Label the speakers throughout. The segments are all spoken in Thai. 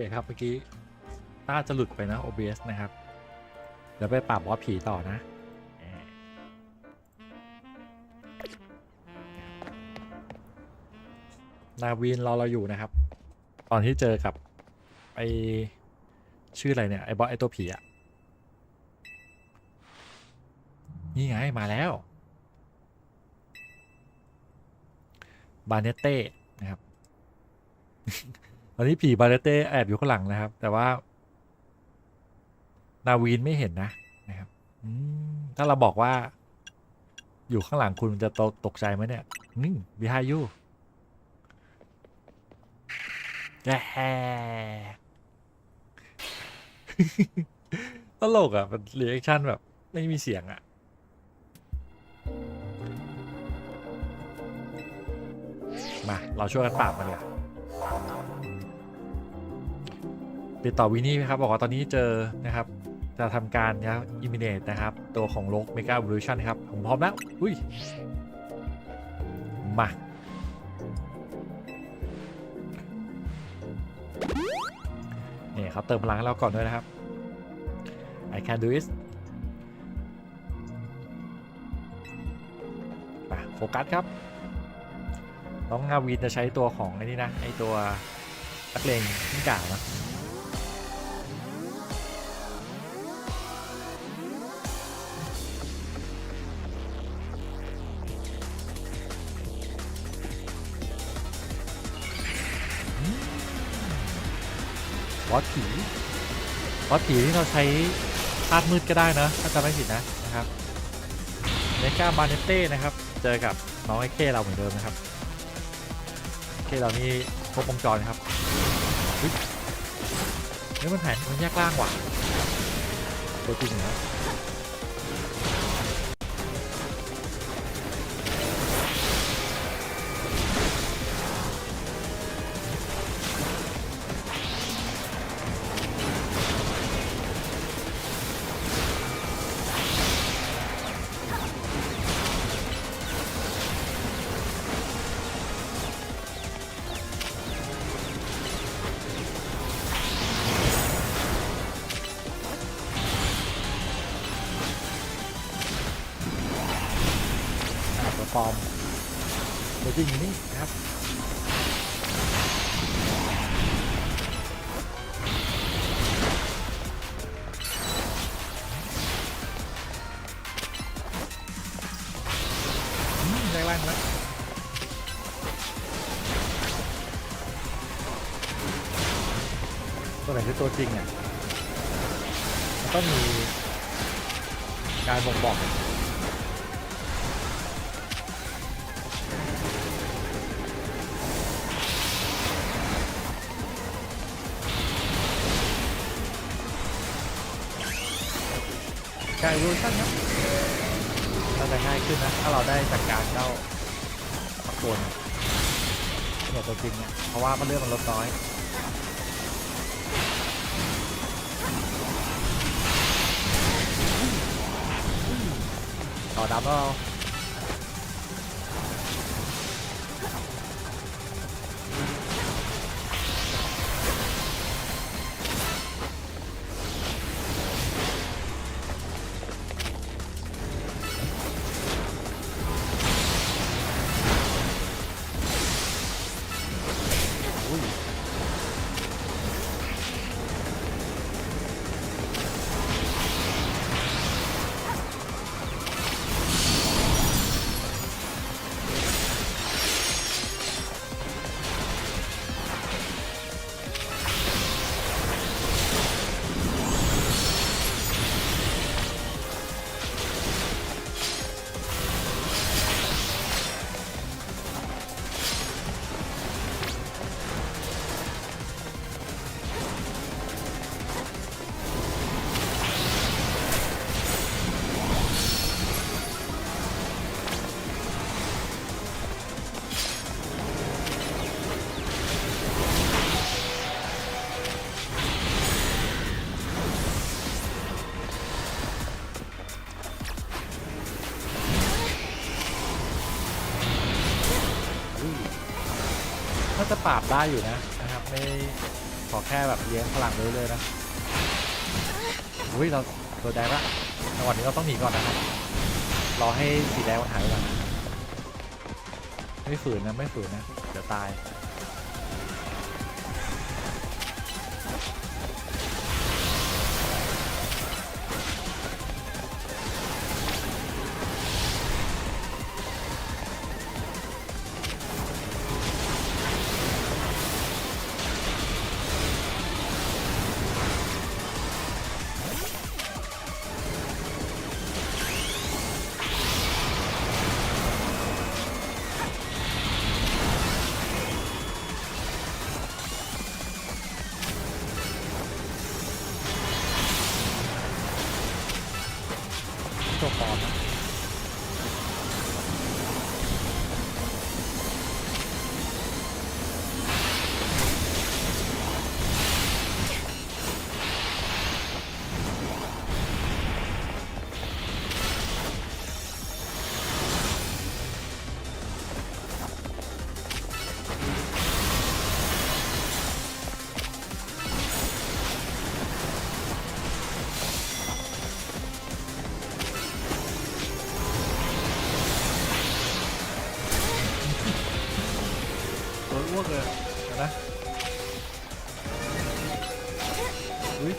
Speaker 1: เคครับเมื่อกี้น่าจะหลุดไปนะ OBS นะครับ เดี๋ยวไปปราบบอสผีต่อนะ นาวินรอเราอยู่นะครับ ตอนที่เจอกับไอชื่ออะไรเนี่ย ไอบอสไอตัวผีอะนี่ไงมาแล้ว บาเนเต้นะครับ อนนี้ผีบาเนเต้แอบอยู่ข้างหลังนะครับ แต่ว่า นาวีนไม่เห็นนะนะครับถ้าเราบอกว่า อยู่ข้างหลังคุณจะตกตกใจไหมเนี่ยนี่ behind you แย่ตลกอะเป็นรีแอคชั่นแบบ ไม่มีเสียงอะมา เราช่วยกันปราบมันเลย ติดต่อวินนี่ไหมครับบอกว่าตอนนี้เจอนะครับ จะทำการนะครับอิมิเนตนะครับ ตัวของโลกเมกา v ว l u ชันครับ ผมพร้อมแล้ว อุ้ย มาเนี่ยเขาเติมพลังให้เราก่อนด้วยนะครับ I can do it มาโฟกัสครับ น้องงาวีนจะใช้ตัวของไอ้นี่นะ ไอตัวนักเลงขึ้นกล่านะ บอสผีบอสผีที่เราใช้ธาตุมืดก็ได้นะถ้าจำไม่ผิดนะนะครับเมกาบาเนเต้นะครับ เจอกับน้องไอเคเราเหมือนเดิมนะครับเคเรานี่ครบวงจรครับเฮ้ยมันแผนมันแยกล่างว่ะตัวจริงเห ปลอมตัวจริงอยู่นี่นะครับได้ล่างแล้วตัวไหนคือตัวจริงอะมันต้องมีการบ่งบอก การรูชั่นครับเราจะง่ายขึ้นนะ ถ้าเราได้จัดการเจ้าตะโกนเนี่ยตัวจริงเนี่ยเพราะว่ามันเลือดมันลดน้อยต่อดำแล้วเรา จะปราบได้อยู่นะนะครับไม่ขอแค่แบบเลี้ยงพลังเลยเลยๆนะอุ้ยเราตัวแดงละจังหวะนี้เราต้องหนีก่อนนะครับรอให้สีแดงมันหายก่อนไม่ฝืนนะไม่ฝืนนะเดี๋ยวตาย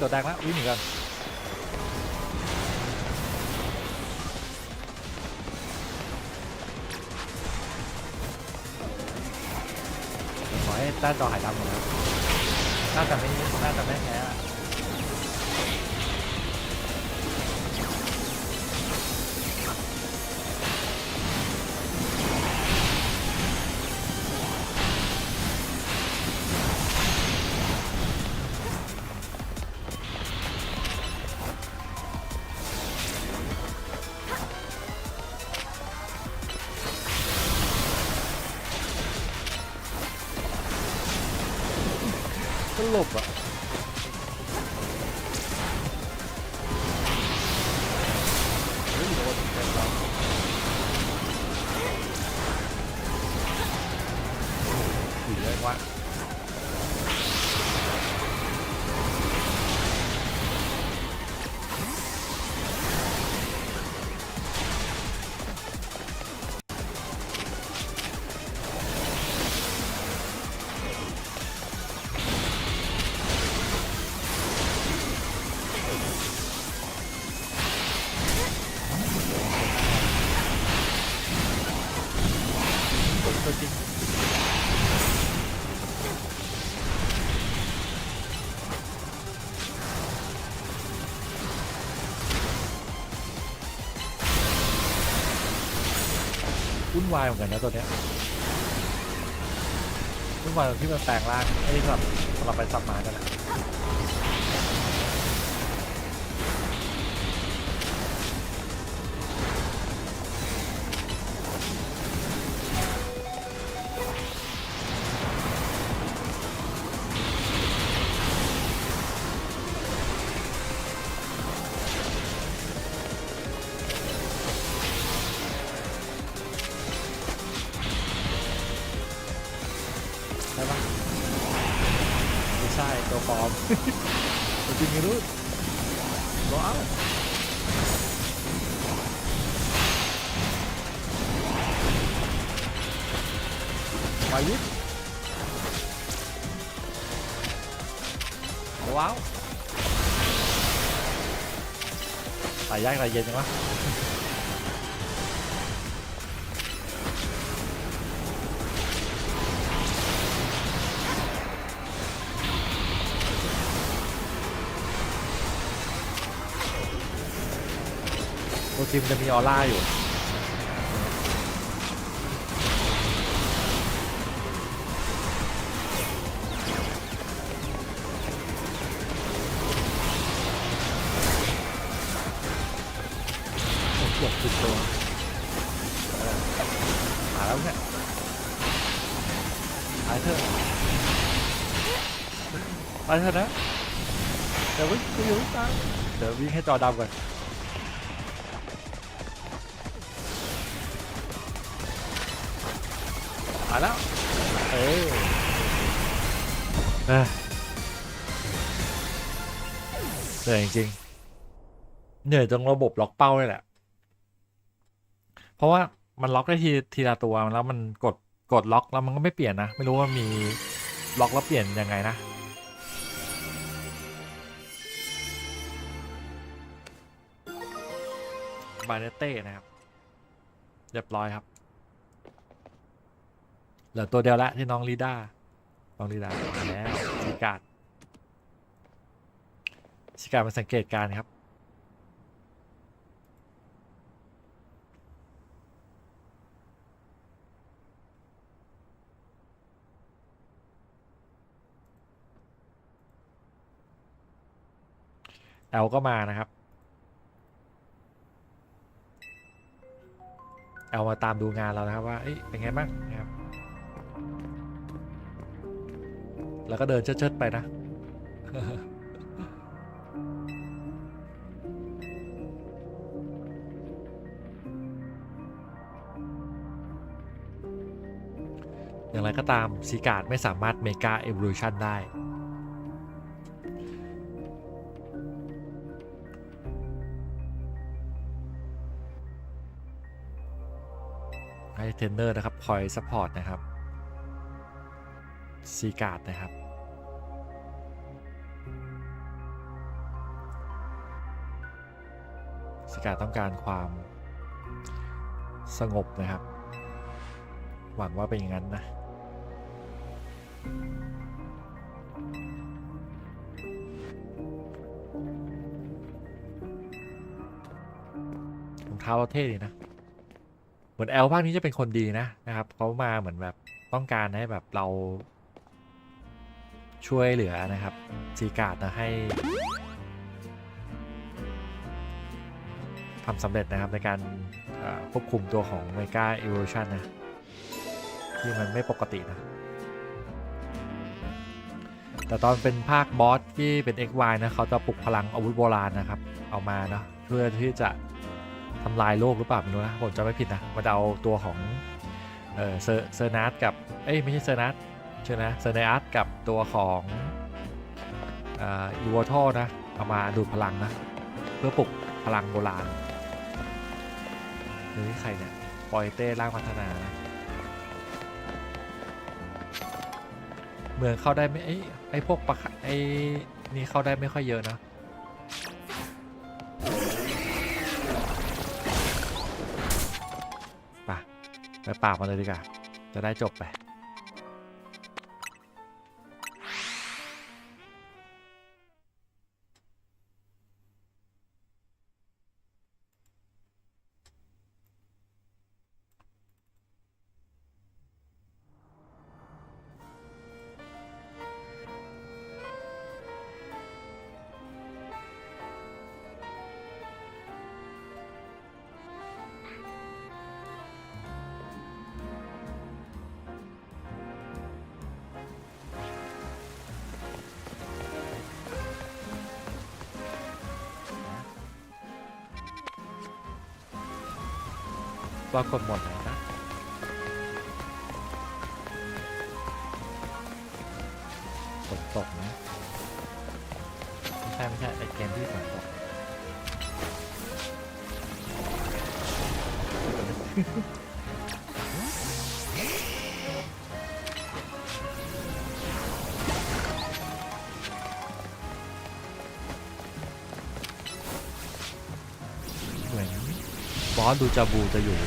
Speaker 1: ตัวแดงแล้ววิ่งหนีกันขอให้ต้านจอหายดำหมดแล้วน่าจะไม่น่าจะไม่แพ้ ตัวจริงวุ่นวายเหมือนกันนะตัวเนี้ยวุ่นวายตรงที่มันแปลงร่างไอ้ที่แบบสลับไปสับมากันแหละ ตัวปลอมตัวจริง จิมจะมีออร่าอยู่เกือบสิบตัวหาแล้วเนี่ยหายเถอะไปเถอะนะเดี๋ยววิ่งกูอยู่ตามเดี๋ยววิ่งให้จอดำก่อน มาแล้ว เออเออนื่อยจริงๆเหนื่อยตรงระบบล็อกเป้าเลยแหละ เพราะว่ามันล็อกได้ทีทีละตัวแล้วมันกดกดล็อกแล้วมันก็ไม่เปลี่ยนนะ ไม่รู้ว่ามีล็อกแล้วเปลี่ยนยังไงนะบาเนเต้นะครับ เรียบร้อยครับ เหลือตัวเดียวละที่น้องลีดาน้องลีดามาแล้วสิกาดสิกาดมาสังเกตการครับแอลก็มานะครับ แอลมาตามดูงานเรานะครับว่า เอ้ยเป็นไงบ้างนะครับ แล้วก็เดินเชิดๆไปนะอย่างไรก็ตามซีการ์ดไม่สามารถเมกาเอ o l u ชันได้ ให้เทรนเนอร์นะครับ คอยซัพพอร์ตนะครับ ซีการ์ดนะครับ ซีการ์ดต้องการความสงบนะครับ หวังว่าเป็นอย่างนั้นนะรองเท้าเราเท่ดีนะเหมือนแอลภาคนี้จะเป็นคนดีนะนะครับเขามาเหมือนแบบต้องการให้แบบเรา ช่วยเหลือนะครับซีการ์ดนะให้ทำสำเร็จนะครับในการควบคุมตัวของ Mega Evolution นนะ ที่มันไม่ปกตินะ แต่ตอนเป็นภาคบอสที่เป็น XY นะเขาจะปลุกพลังอาวุธโบราณนะครับ เอามาเนาะเพื่อที่จะทำลายโลกหรือเปล่าไม่รู้นะ ผมจะไม่ผิดนะมันจะเอาตัวของเออเซอร์เซอร์นัสกับ เอ้ย ไม่ใช่เซอร์นัส ใช่นะเซเนอัสกับตัวของอ่าอีวอทอนะ เอามาดูดพลังนะ เพื่อปลุกพลังโบราณหรือใครเนี่ยปอยเต้ร่างพัฒนานะเมืองเข้าได้ไม่ไอ้ไอ้พวกปะไอ้นี่เข้าได้ไม่ค่อยเยอะนะไปไปปรามันเลยดีกว่า จะได้จบไป ว่ากดหมดไหนนะฝนตกนะไม่ใช่ไม่ใช่ไอเกมที่ฝนตก อสดูจาบูจะอยู่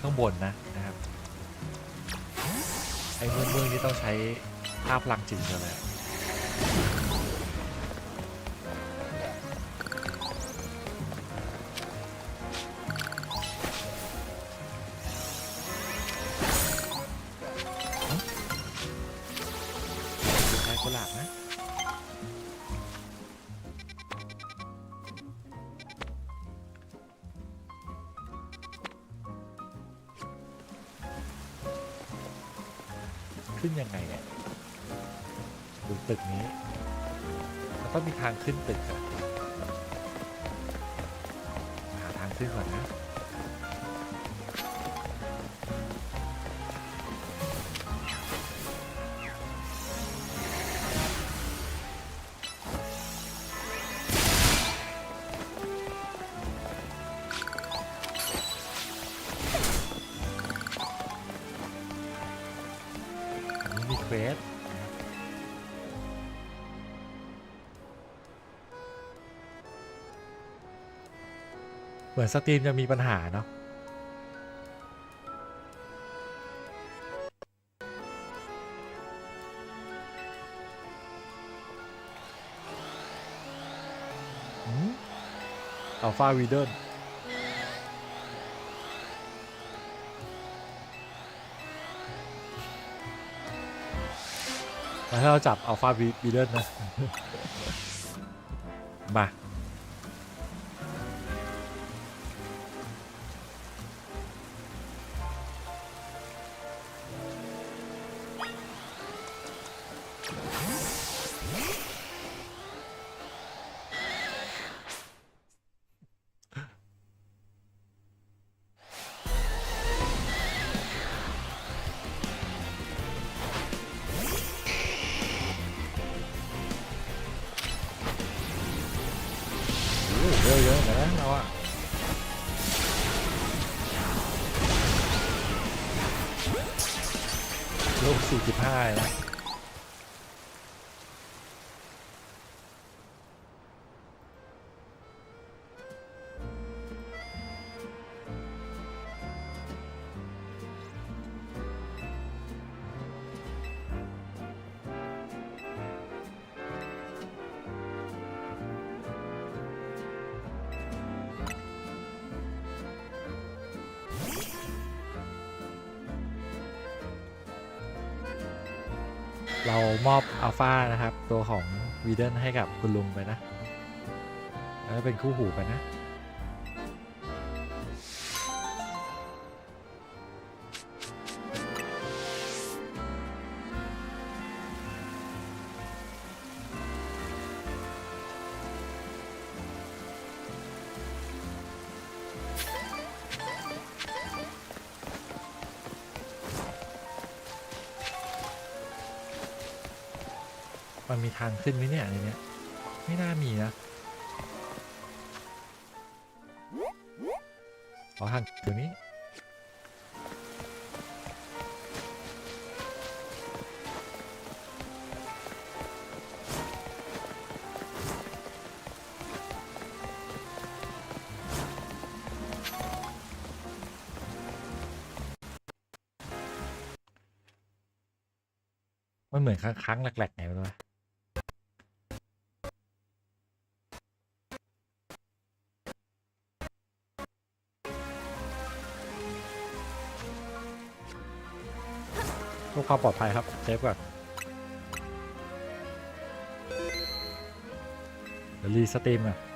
Speaker 1: ข้างบนนะนะครับ ไอ้เมืองเมืองนี้ต้องใช้ภาพลังจิตเลย ยังไงเนี่ยดูตึกนี้มันต้องมีทางขึ้นตึกอะ มือนสตรีมจะมีปัญหาเนาะอัลฟาวีเดนแล้วถ้าเราจับอัลฟาวีเดนนะ มา เรามอบอัลฟานะครับ ตัวของวีเดนให้กับคุณลุงไปนะ แล้วเป็นคู่หูไปนะ มันมีทางขึ้นไหมเนี่ยในเนี้ยไม่น่ามีนะขอทางตรงนี้มันเหมือนครั้งครั้งแหลกๆไงไม่รู้ ความปลอดภัยครับเซฟก่อนรีสตรีมก่อน